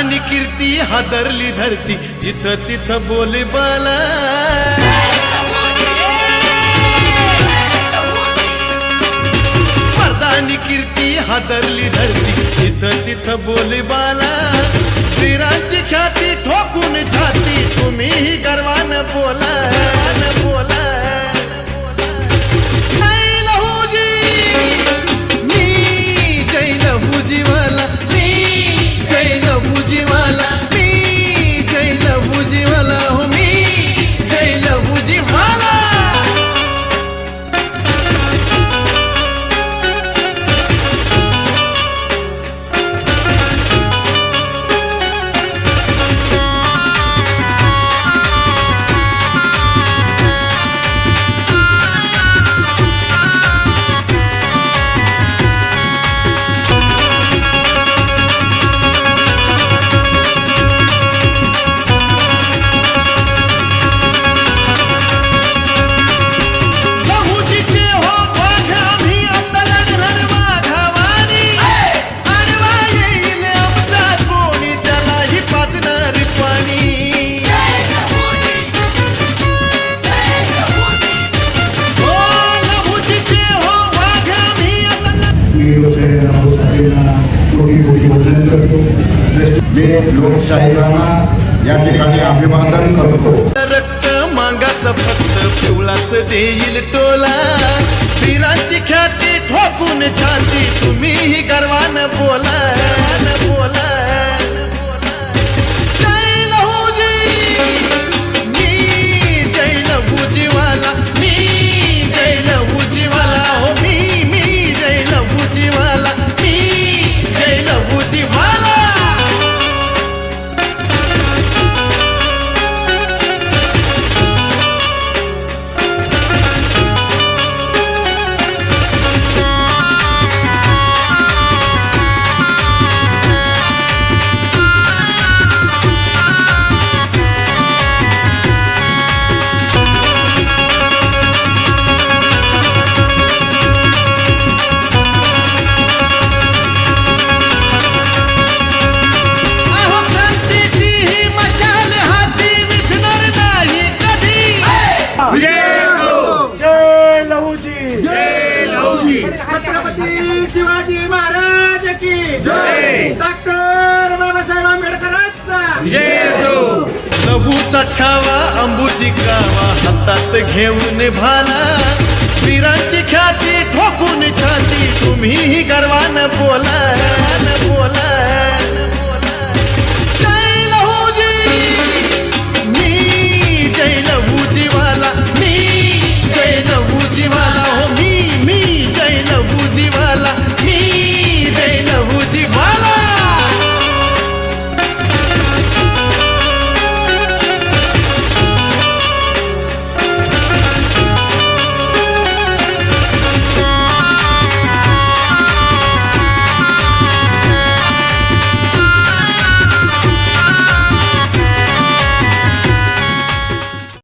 हादरली धरती, जिथं तिथं बोले बाला। मर्दानी कीर्ती, हादरली धरती, जिथं तिथ बोली बाला। वीरांची ख्याती ठोकून छाती तुम्हीही गर्वान बोला। कोटी कोटी वंदन करतो मी लोकशाहीला या ठिकाणी अभिवादन करतो. रक्त मागाचं फक्त पिवळाच देईल टोला. वीरांची ख्याती ठोकून छाती तुम्हीही गर्वान बोला. जय छत्रपती शिवाजी महाराज की जय। डॉक्टर बाबासाहेब आंबेडकरांचा. छावा अंबुजी कावा हातात घेऊन भाला वीरांची ख्याती ठोकून छाती तुम्हीही गर्वान बोला.